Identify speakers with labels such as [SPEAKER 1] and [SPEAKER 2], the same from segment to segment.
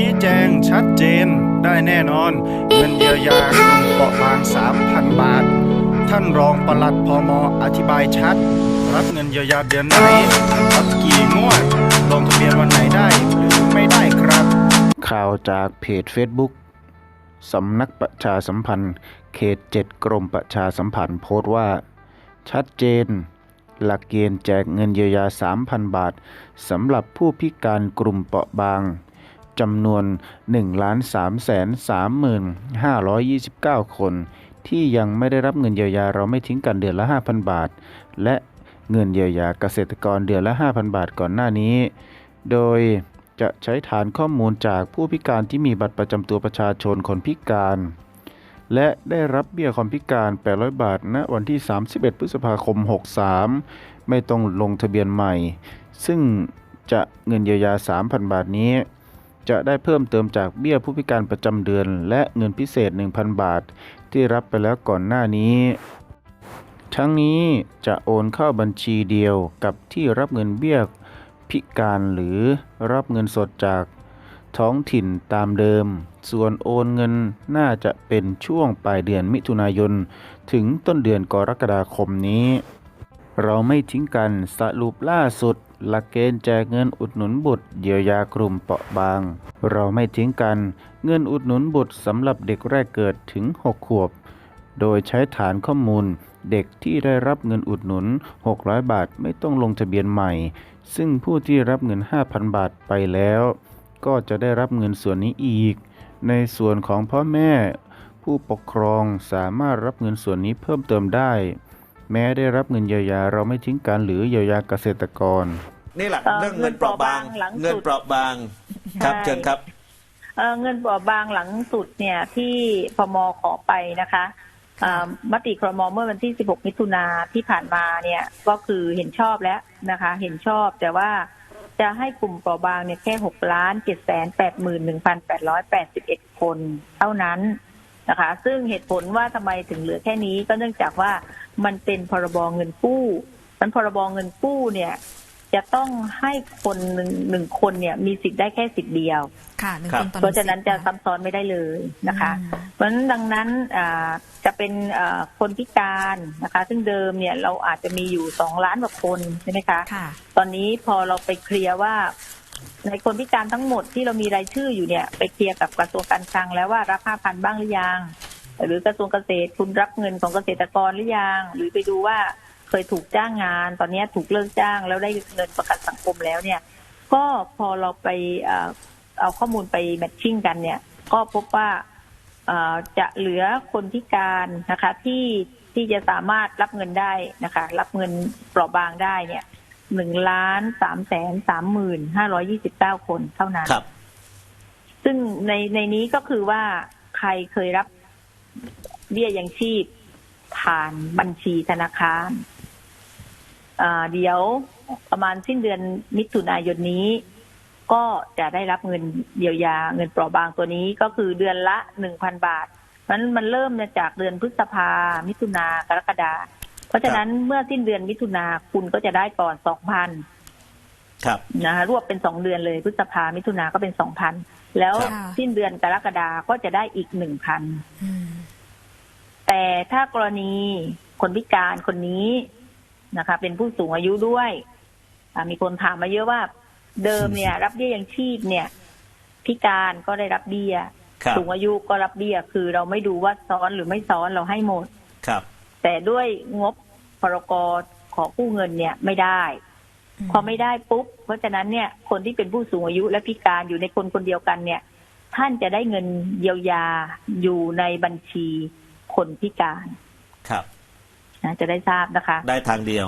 [SPEAKER 1] ชี้แจงชัดเจนได้แน่นอน เงินเยียวยากลุ่มเปราะบาง 3,000 บาท ท่านรองปลัดพมอธิบายชัด รับเงินเยียวยาเดือนไหนรับกี่งวดลงทะเบียนวันไหนได้หรือไม่ได้ครับ ข่าวจากเพจ Facebook สำนักประชาสัมพันธ์ เขต 7 กรมประชาสัมพันธ์โพสต์ว่า ชัดเจน หลักเกณฑ์แจกเงินเยียวยา 3,000 บาทสำหรับผู้พิการกลุ่มเปราะบาง จำนวน 1,333,529 คน ที่ยังไม่ได้รับเงินเยียวยาเราไม่ทิ้งกันเดือนละ 5,000 บาท และเงินเยียวยาเกษตรกรเดือนละ 5,000 บาทก่อนหน้านี้ โดยจะใช้ฐานข้อมูลจากผู้พิการที่มีบัตรประจำตัวประชาชนคนพิการ และได้รับเบี้ยความพิการ 800 บาทณวันที่ 31 พฤษภาคม 63 ไม่ต้องลงทะเบียนใหม่ ซึ่งจะเงินเยียวยา 3,000 บาทนี้ จะได้เพิ่มเติมจากเบี้ยผู้พิการประจำเดือน และเงินพิเศษ 1,000 บาท ที่รับไปแล้วก่อนหน้านี้ ทั้งนี้จะโอนเข้าบัญชีเดียวกับที่รับเงินเบี้ยพิการหรือรับเงินสดจากท้องถิ่นตามเดิม ส่วนโอนเงินน่าจะเป็นช่วงปลายเดือนมิถุนายน ถึงต้นเดือนกรกฎาคมนี้ เราไม่ทิ้งกันสรุปล่าสุด หลักเกณฑ์แจกเงินอุดหนุนบุตรเยียวยากลุ่มเปราะบาง เราไม่ทิ้งกัน เงินอุดหนุนบุตรสำหรับเด็กแรกเกิดถึง 6 ขวบ โดยใช้ฐานข้อมูล เด็กที่ได้รับเงินอุดหนุน 600 บาทไม่ต้องลงทะเบียนใหม่ ซึ่งผู้ที่รับเงิน 5,000 บาทไปแล้ว ก็จะได้รับเงินส่วนนี้อีก ในส่วนของพ่อแม่ ผู้ปกครองสามารถรับเงินส่วนนี้เพิ่มเติมได้ แม้ได้รับเงินเยียวยาเราไม่ทิ้งกันหรือเยียวยาเกษตรกร
[SPEAKER 2] นี่แหละ
[SPEAKER 3] เอ่อ
[SPEAKER 2] เรื่องเงินเปราะบาง
[SPEAKER 3] เงินเปราะบางหลังสุด
[SPEAKER 2] เงินเปราะบาง ครับ
[SPEAKER 3] ใช่
[SPEAKER 2] เชิญครับ
[SPEAKER 3] เอ่อเงินเปราะบางหลังสุดเนี่ยที่พมขอไปนะคะอ่ามติครมเมื่อวันที่ 16 มิถุนาที่ผ่านมาเนี่ยก็คือเห็นชอบแล้วนะคะ เห็นชอบแต่ว่าจะให้กลุ่มเปราะบางเนี่ยแค่ 6 ล้าน7แสน8หมื่น1,881 คนเท่านั้น นะคะ ซึ่งเหตุผลว่าทำไมถึงเหลือแค่นี้ ก็เนื่องจากว่ามันเป็นพรบเงินกู้มันพรบเงินกู้เนี่ย จะต้องให้คนหนึ่งหนึ่งคนเนี่ย มีสิทธิ์ได้แค่สิทธิ์เดียว
[SPEAKER 4] ค่ะหนึ่ง
[SPEAKER 2] ครับ
[SPEAKER 4] คนต่อห
[SPEAKER 3] เพ
[SPEAKER 4] นึ่ง
[SPEAKER 3] ราะฉะนั้นจะ
[SPEAKER 4] สิทธิ์
[SPEAKER 3] ซ้ำซ้อนไม่ได้เลยนะคะ
[SPEAKER 4] อืม
[SPEAKER 3] เพราะฉะนั้นดังนั้นอ่าจะเป็นอ่าคนพิการนะคะ ซึ่งเดิมเนี่ยเราอาจจะมีอยู่สองล้านกว่าคนใช่ไหมคะ
[SPEAKER 4] ค่ะ
[SPEAKER 3] ตอนนี้พอเราไปเคลียร์ว่า ในคนพิการทั้งหมดที่เรามีรายชื่ออยู่เนี่ย ไปเคลียร์กับกระทรวงการคลังแล้วว่ารับห้าพันบ้างหรือยัง หรือกระทรวงเกษตรคุณรับเงินของเกษตรกรหรือยัง หรือไปดูว่าเคยถูกจ้างงาน ตอนนี้ถูกเลิกจ้างแล้วได้เงินประกันสังคมแล้วเนี่ย ก็พอเราไปเอาข้อมูลไปแมทชิ่งกันเนี่ย ก็พบว่าจะเหลือคนพิการนะคะที่ที่จะสามารถรับเงินได้นะคะ รับเงินเปราะบางได้เนี่ย หนึ่งล้านสามแสนสามหมื่นห้าร้อยี่สิบเก้าคนเท่านั้น
[SPEAKER 2] ครับ
[SPEAKER 3] ซึ่งในในนี้ก็คือว่าใครเคยรับเบี้ยยังชีพผ่านบัญชีธนาคารอ่าเดี๋ยวประมาณสิ้นเดือนมิถุนายนนี้ ก็จะได้รับเงินเยียวยาเงินเปราะบางตัวนี้ก็คือเดือนละหนึ่งพันบาทมันมันเริ่มมาจากเดือนพฤษภามิถุนากรกฎาเพ ราะฉะนั้นเมื่อสิ้นเดือนมิถุนาคุณก็จะได้ก่อนสองพัน
[SPEAKER 2] ครับ
[SPEAKER 3] นะคะรวบเป็นสองเดือนเลยพฤษภามิถุนาก็เป็นสองพันแล้ว
[SPEAKER 4] ค่ะ
[SPEAKER 3] สิ้นเดือนกรกฎาก็จะได้อีกหนึ่งพัน
[SPEAKER 4] อืม
[SPEAKER 3] แต่ถ้ากรณีคนพิการคนนี้นะคะ เป็นผู้สูงอายุด้วยอ่ามีคนถามมาเยอะว่า เดิมเนี่ย รับเบี้ยยังชีพเนี่ย พิการก็ได้รับเบี้ย
[SPEAKER 2] ครับ
[SPEAKER 3] สูงอายุก็รับเบี้ยคือเราไม่ดูว่าซ้อนหรือไม่ซ้อนเราให้หมด
[SPEAKER 2] ครับ
[SPEAKER 3] แต่ด้วยงบ พรกขอกู้เงินเนี่ยไม่ได้ พอไม่ได้ปุ๊บ เพราะฉะนั้นเนี่ยคนที่เป็นผู้สูงอายุและพิการอยู่ในคนคนเดียวกันเนี่ย ท่านจะได้เงินเยียวยาอยู่ในบัญชีคนพิการ
[SPEAKER 2] ครับ
[SPEAKER 3] นะจะได้ทราบนะคะ
[SPEAKER 2] ได้ทางเดียว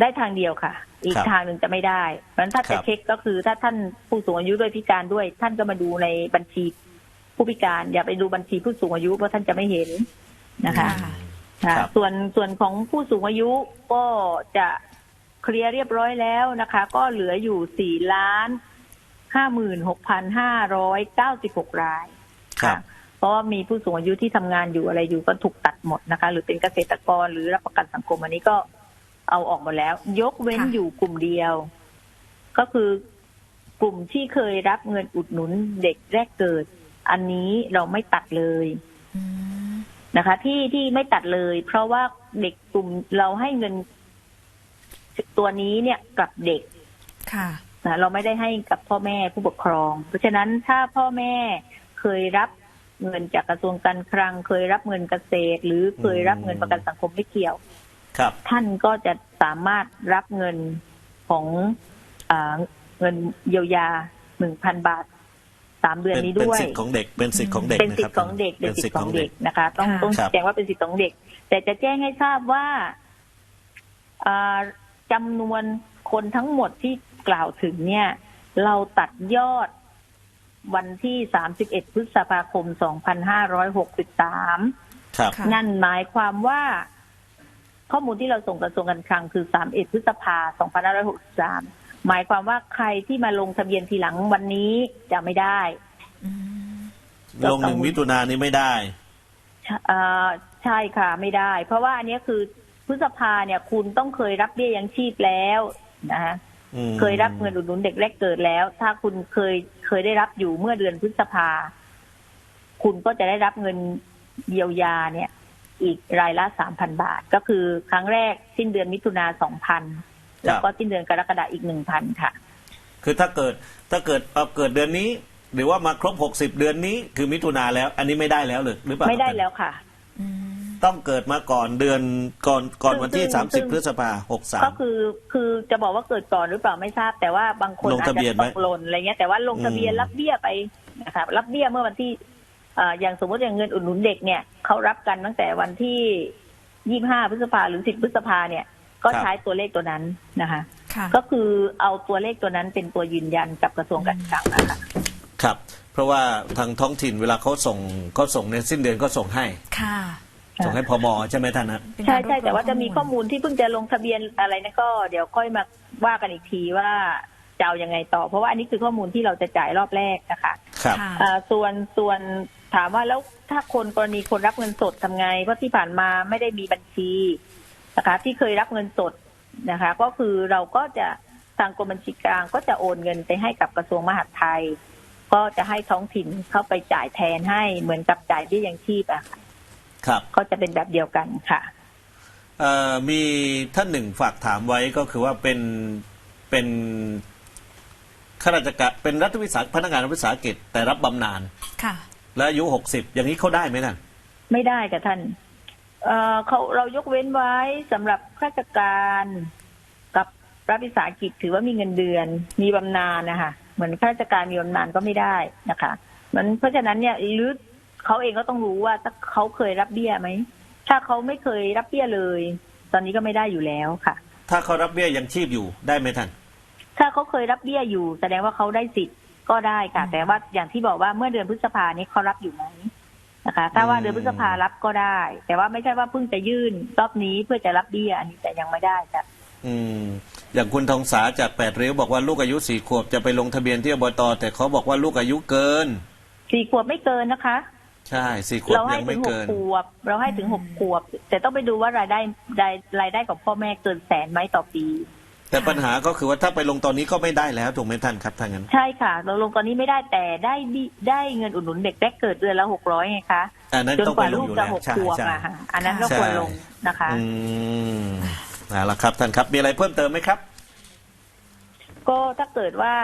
[SPEAKER 3] ได้ทางเดียวค่ะ อีก
[SPEAKER 2] ครับ
[SPEAKER 3] ทางหนึ่งจะไม่ได้เพราะฉะนั้นถ้า
[SPEAKER 2] ครั
[SPEAKER 3] จะ
[SPEAKER 2] บ
[SPEAKER 3] เช็คก็คือถ้าท่านผู้สูงอายุด้วยพิการด้วย ท่านก็มาดูในบัญชีผู้พิการ อย่าไปดูบัญชีผู้สูงอายุเพราะท่านจะไม่เห็นนะคะ
[SPEAKER 4] ค่ะ
[SPEAKER 3] ค่ะ
[SPEAKER 2] ครับ
[SPEAKER 3] ส่วนส่วนของผู้สูงอายุก็จะเคลียร์เรียบร้อยแล้วนะคะ ก็เหลืออยู่สี่ล้านห้าหมื่นหกพันห้าร้อยเก้าสิบหกราย
[SPEAKER 2] ครับ
[SPEAKER 3] เพราะว่ามีผู้สูงอายุที่ทำงานอยู่อะไรอยู่ก็ถูกตัดหมดนะคะ หรือเป็นเกษตรกรหรือรับประกันสังคมอันนี้ก็เอาออกหมดแล้ว ยกเว้น
[SPEAKER 4] ค่ะ
[SPEAKER 3] อยู่กลุ่มเดียว ก็คือกลุ่มที่เคยรับเงินอุดหนุนเด็กแรกเกิด อันนี้เราไม่ตัดเลย
[SPEAKER 4] อืม
[SPEAKER 3] นะคะ ที่ที่ไม่ตัดเลย เพราะว่าเด็กกลุ่มเราให้เงินตัวนี้เนี่ยกับเด็ก
[SPEAKER 4] ค่ะ
[SPEAKER 3] นะเราไม่ได้ให้กับพ่อแม่ผู้ปกครอง เพราะฉะนั้นถ้าพ่อแม่เคยรับเงินจากกระทรวงการคลัง เคยรับเงินเกษตร หรือเคยรับเงินประกันสังคมไม่เกี่ยว
[SPEAKER 2] ครับ
[SPEAKER 3] ท่านก็จะสามารถรับเงินของอาเงินเยียวยาหนึ่งพันบาท สามเดือน
[SPEAKER 2] เป็น
[SPEAKER 3] นี้
[SPEAKER 2] เป็น
[SPEAKER 3] ด้วย
[SPEAKER 2] สิทธิ์ของเด็กเป็นสิทธิ์ของเด็ก
[SPEAKER 3] เป็น
[SPEAKER 2] นะ
[SPEAKER 3] สิ
[SPEAKER 2] ค
[SPEAKER 3] ท
[SPEAKER 2] รับ
[SPEAKER 3] ธิ์ของเด็กเป็นสิทธิ์ของเด็กนะคะ ต้อง
[SPEAKER 4] ค่ะ
[SPEAKER 3] ต้อง
[SPEAKER 2] ครับ
[SPEAKER 3] แจ้งว่าเป็นสิทธิ์ของเด็ก แต่จะแจ้งให้ทราบว่าอ่าจำนวนคนทั้งหมดที่กล่าวถึงเนี่ย เราตัดยอดวันที่ 31 พฤษภาคม 2563
[SPEAKER 2] ครับ
[SPEAKER 4] ค่ะ
[SPEAKER 3] นั่นหมายความว่า ข้อมูลที่เราส่งกระทรวงการคลังคือ 31 พฤษภา 2563 หมายความว่าใครที่มาลงทะเบียนทีหลังวันนี้จะไม่ได้
[SPEAKER 4] อืม
[SPEAKER 2] ลงหนึ่งมิถุนายนนี้ไม่ได้
[SPEAKER 3] เอ่อใช่ค่ะไม่ได้ เพราะว่าอันเนี้ยคือพฤษภาเนี่ยคุณต้องเคยรับเบี้ยยังชีพแล้วนะคะ
[SPEAKER 2] อืม
[SPEAKER 3] เคยรับเงินอุดหนุนเด็กแรกเกิดแล้ว ถ้าคุณเคยเคยได้รับอยู่เมื่อเดือนพฤษภา คุณก็จะได้รับเงินเยียวยาเนี่ย อีกรายละสามพันบาท ก็คือครั้งแรกสิ้นเดือนมิถุนาสองพัน แล้วก็สิ้นเดือนกรกฎาอีกหนึ่งพันค่ะ
[SPEAKER 2] คือถ้าเกิดถ้าเกิดเอาเกิดเดือนนี้ หรือว่ามาครบหกสิบเดือนนี้คือมิถุนาแล้ว อันนี้ไม่ได้แล้วหรือหรือเปล่า
[SPEAKER 3] ไม่ได้แล้วค่ะ
[SPEAKER 4] อืม
[SPEAKER 2] ต้องเกิดมาก่อนเดือนก่อนก่อนวันที่
[SPEAKER 3] ซึ่ง
[SPEAKER 2] สาม
[SPEAKER 3] ซึ่
[SPEAKER 2] สิบ
[SPEAKER 3] ง
[SPEAKER 2] พฤษภาหกสา
[SPEAKER 3] ก็
[SPEAKER 2] ม
[SPEAKER 3] คือคือจะบอกว่าเกิดก่อนหรือเปล่าไม่ทราบ แต่ว่าบางคน
[SPEAKER 2] ลง
[SPEAKER 3] อาจ
[SPEAKER 2] ทะเบีย
[SPEAKER 3] จะ
[SPEAKER 2] นไหม
[SPEAKER 3] ตกหล่นอะไรเงี้ยแต่ว่าลงทะเบียน
[SPEAKER 2] อืม
[SPEAKER 3] รับเบี้ยไปนะคะรับเบี้ยเมื่อวันที่เอ่ออย่างสมมติอย่างเงินอุดหนุนเด็กเนี่ยเขารับกันตั้งแต่วันที่ยี่ห้าพฤษภาหรือสิบพฤษภาเนี่ย ก็ใช้ตัวเลขตัวนั้นนะคะ
[SPEAKER 4] ค่ะ
[SPEAKER 3] ก็คือเอาตัวเลขตัวนั้นเป็นตัวยืนยันกับกระทรวงการคลังนะคะ
[SPEAKER 2] ครับ เพราะว่าทางท้องถิ่นเวลาเขาส่งเขาส่งในสิ้นเดือนก็ส่งให้
[SPEAKER 4] ค่ะ
[SPEAKER 2] ส่งให้พมใช่ไหมท่านนะ
[SPEAKER 4] เป็น
[SPEAKER 3] ใช่
[SPEAKER 4] การร
[SPEAKER 3] ใช่
[SPEAKER 4] บร
[SPEAKER 3] แต่ว่าจะมีข้อมูลที่เพิ่งจะลงทะเบียนอะไรนะก็เดี๋ยวค่อยมาว่ากันอีกทีว่าจะเอายังไงต่อ เพราะว่าอันนี้คือข้อมูลที่เราจะจ่ายรอบแรกนะคะ
[SPEAKER 2] ครับ
[SPEAKER 4] ค่ะ
[SPEAKER 3] อ่าส่วนส่วนถามว่าแล้วถ้าคนกรณีคนรับเงินสดทำไง เพราะที่ผ่านมาไม่ได้มีบัญชี นะคะ ที่เคยรับเงินสดนะคะ ก็คือเราก็จะทางกรมบัญชีกลางก็จะโอนเงินไปให้กับกระทรวงมหาดไทย ก็จะให้ท้องถิ่นเข้าไปจ่ายแทนให้เหมือนกับจ่ายเบี้ยยังชีพอะค่ะ
[SPEAKER 2] ครับ
[SPEAKER 3] ก็จะเป็นแบบเดียวกันค่ะ
[SPEAKER 2] เอ่อมีท่านหนึ่งฝากถามไว้ก็คือว่าเป็นเป็นข้าราชการเป็นรัฐวิสาหพนักงานรัฐวิสาหกิจแต่รับบำนาญ
[SPEAKER 4] ค่ะ
[SPEAKER 2] และอายุหกสิบอย่างนี้เขาได้ไหมท่าน
[SPEAKER 3] ไม่ได้ค่ะท่าน เอ่อเขาเรายกเว้นไว้สำหรับข้าราชการกับรัฐวิสาหกิจถือว่ามีเงินเดือน มีบำนาญนะคะเหมือนข้าราชการมีบำนาญก็ไม่ได้นะคะมันเพราะฉะนั้นเนี่ยหรือเขาเองก็ต้องรู้ว่าถ้าเขาเคยรับเบี้ยไหมถ้าเขาไม่เคยรับเบี้ยเลย ตอนนี้ก็ไม่ได้อยู่แล้วค่ะ
[SPEAKER 2] ถ้าเขารับเบี้ยยังชีพอยู่ได้ไหมท่าน
[SPEAKER 3] ถ้าเขาเคยรับเบี้ยอยู่ แสดงว่าเขาได้สิทธิ์ก็ได้ค่ะ แต่ว่าอย่างที่บอกว่าเมื่อเดือนพฤษภานี้เขารับอยู่ไหม นะคะถ้าว่า
[SPEAKER 2] อืม
[SPEAKER 3] เดือนพฤษภารับก็ได้ แต่ว่าไม่ใช่ว่าเพิ่งจะยื่นรอบนี้เพื่อจะรับเบี้ยอันนี้แต่ยังไม่ได้ค่ะ
[SPEAKER 2] อืมอย่างคุณทองสาจากแปดริ้วบอกว่าลูกอายุสี่ขวบจะไปลงทะเบียนที่อบตแต่เขาบอกว่าลูกอายุเกิน
[SPEAKER 3] สี่ขวบไม่เกินนะคะ
[SPEAKER 2] ใช่สี่ขวบ
[SPEAKER 3] เราให้
[SPEAKER 2] ยัง
[SPEAKER 3] ถึ
[SPEAKER 2] ไม่
[SPEAKER 3] งหก
[SPEAKER 2] เกิน
[SPEAKER 3] ขวบ เราให้ถึงหกขวบ แต่ต้องไปดูว่ารายได้รายรายได้ของพ่อแม่เกินแสนไหมต่อปี
[SPEAKER 2] แต่ปัญหาก็คือว่าถ้าไปลงตอนนี้ก็ไม่ได้แล้วถูกไหมท่านครับถ้างั้น
[SPEAKER 3] ใช่ค่ะ เราลงตอนนี้ไม่ได้แต่ได้บิได้เงินอุดหนุนเด็กแรกเกิดเดือนละหกร้อยไงคะ
[SPEAKER 2] อันนั้น
[SPEAKER 3] จน
[SPEAKER 2] ต้อง
[SPEAKER 3] ก
[SPEAKER 2] ไป
[SPEAKER 3] ว่า
[SPEAKER 2] ลง
[SPEAKER 3] ลู
[SPEAKER 2] อกยู่
[SPEAKER 3] จะ
[SPEAKER 2] แล้ว
[SPEAKER 3] หก
[SPEAKER 2] ใช่
[SPEAKER 3] ขวบ
[SPEAKER 2] ใช่
[SPEAKER 3] อะค่ะอันนั้นก็
[SPEAKER 2] ใช่
[SPEAKER 3] ควรลงนะคะ
[SPEAKER 2] อืมเอาละครับท่านครับมีอะไรเพิ่มเติมไหมครับ
[SPEAKER 3] ก็ถ้าเกิดว่า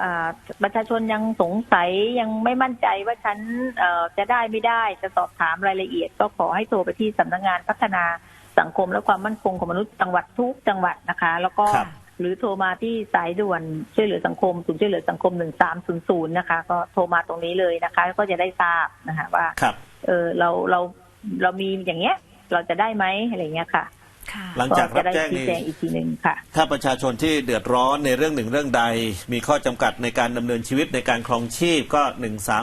[SPEAKER 3] อ่าประชาชนยังสงสัยยังไม่มั่นใจว่าฉันเอ่อจะได้ไม่ได้จะสอบถามรายละเอียด ก็ขอให้โทรไปที่สำนักงานพัฒนา สังคมและความมั่นคงของมนุษย์จังหวัดทุกจังหวัดนะคะ แล้วก็
[SPEAKER 2] ครับ
[SPEAKER 3] หรือโทรมาที่สายด่วนช่วยเหลือสังคมศูนย์ช่วยเหลือสังคมหนึ่งสามศูนย์ศูนย์นะคะ ก็โทรมาตรงนี้เลยนะคะ ก็จะได้ทราบนะคะว่า
[SPEAKER 2] ครับ
[SPEAKER 3] เออเราเราเรามีอย่างเงี้ย เราจะได้ไหมอะไรเงี้ยค่ะ
[SPEAKER 4] ค่ะ
[SPEAKER 2] หลังจาก
[SPEAKER 3] จะ
[SPEAKER 2] รับ
[SPEAKER 3] ได้
[SPEAKER 2] แจ้ง
[SPEAKER 3] ชี้
[SPEAKER 2] นี้
[SPEAKER 3] แจงอีกทีหนึ่งค่ะ
[SPEAKER 2] ถ้าประชาชนที่เดือดร้อนในเรื่องหนึ่งเรื่องใด มีข้อจำกัดในการดำเนินชีวิตในการครองชีพก็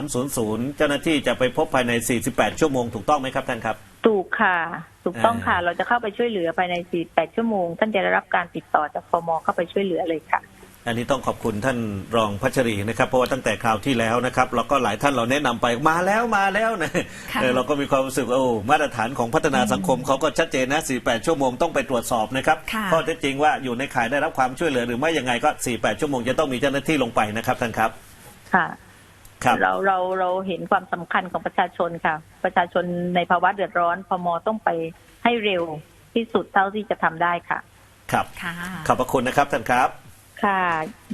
[SPEAKER 2] 1300เจ้าหน้าที่จะไปพบภายใน48ชั่วโมงถูกต้องไหมครับท่านครับ
[SPEAKER 3] ถูกค่ะ ถูกต้องค่ะ
[SPEAKER 2] เอ่อ
[SPEAKER 3] เราจะเข้าไปช่วยเหลือภายใน 48 ชั่วโมง ท่านจะได้รับการติดต่อจากพมเข้าไปช่วยเหลือเลยค่ะ
[SPEAKER 2] อันนี้ต้องขอบคุณท่านรองพัชรีนะครับ เพราะว่าตั้งแต่คราวที่แล้วนะครับเราก็หลายท่านเราแนะนำไปมาแล้วมาแล้วนะ
[SPEAKER 4] ค่ะ
[SPEAKER 2] เออเราก็มีความรู้สึกว่าโอ้มาตรฐานของพัฒนาสังคมเขาก็ชัดเจนนะ 48 ชั่วโมงต้องไปตรวจสอบนะครับ
[SPEAKER 4] ค่ะ
[SPEAKER 2] ข้อเท็จจริงว่าอยู่ในข่ายได้รับความช่วยเหลือหรือไม่ยังไงก็ 48 ชั่วโมงจะต้องมีเจ้าหน้าที่ลงไปนะครับท่านครับ
[SPEAKER 3] ค่ะ
[SPEAKER 2] ครับ
[SPEAKER 3] เราเราเราเห็นความสำคัญของประชาชนค่ะ ประชาชนในภาวะเดือดร้อนพมต้องไปให้เร็วที่สุดเท่าที่จะทำได้ค่ะ
[SPEAKER 2] ครับ
[SPEAKER 4] ค่ะ
[SPEAKER 2] ขอบพระคุณนะครับท่านครับ
[SPEAKER 3] ค่ะ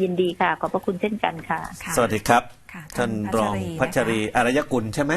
[SPEAKER 3] ยินดีค่ะ ขอบพระคุณเช่นกันค่ะ
[SPEAKER 4] ค่ะ
[SPEAKER 2] สวัสดีครับ
[SPEAKER 4] ค่ะ
[SPEAKER 2] ท่านรอง
[SPEAKER 4] พั
[SPEAKER 2] พัช
[SPEAKER 4] ชรี
[SPEAKER 2] รี
[SPEAKER 4] นะคะ
[SPEAKER 2] อารยกุลใช่ไหม